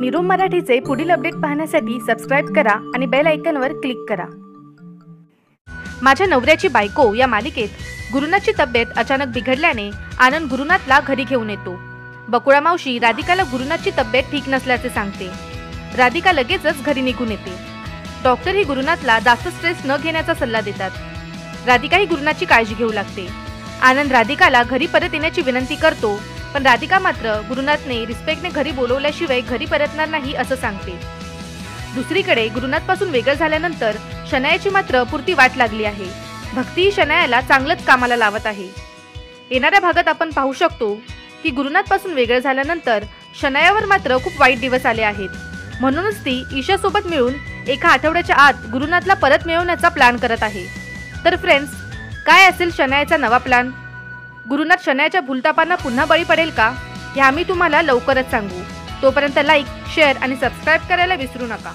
निरूम मराठीचे पुढील अपडेट पाहण्यासाठी सबस्क्राईब करा आणि बेल आयकनवर क्लिक करा. माझ्या नवऱ्याची बायको या मालिकेत गुरुनाथची तब्येत अचानक बिघडल्याने आनंद गुरुनाथला घरी घेऊन येतो. बकुळा मावशी राधिकाला गुरुनाथची तब्येत ठीक नसल्याचे सांगते. राधिका लगेचच घरी निघून येते. डॉक्टर ही गुरुनाथला जास्त स्ट्रेस न घेण्याचा सल्ला देतात. राधिका ही गुरुनाथची काळजी घेऊ लागते. आनंद राधिकाला घरी परत येण्याची विनंती करतो. पण राधिका मात्र गुरुनाथने रिस्पेक्टने घरी बोलवल्याशिवाय घरी परतणार नाही असं सांगते. दुसरीकडे गुरुनाथपासून वेगळं झाल्यानंतर शनायाची मात्र पुरती वाट लागली आहे. भक्ती शनायाला चांगलंच कामाला लावत आहे. येणाऱ्या भागात आपण पाहू शकतो की गुरुनाथपासून वेगळं झाल्यानंतर शनायावर मात्र खूप वाईट दिवस आले आहेत. म्हणूनच ती ईशासोबत मिळून एका आठवड्याच्या आत गुरुनाथला परत मिळवण्याचा प्लॅन करत आहे. तर फ्रेंड्स काय असेल शनायाचा नवा प्लॅन गुरुनाथ शनायाच्या भूलतापांना पुन्हा बळी पडेल का? हे आम्ही तुम्हाला लवकरच सांगू. तोपर्यंत लाईक शेअर आणि सबस्क्राईब करायला विसरू नका.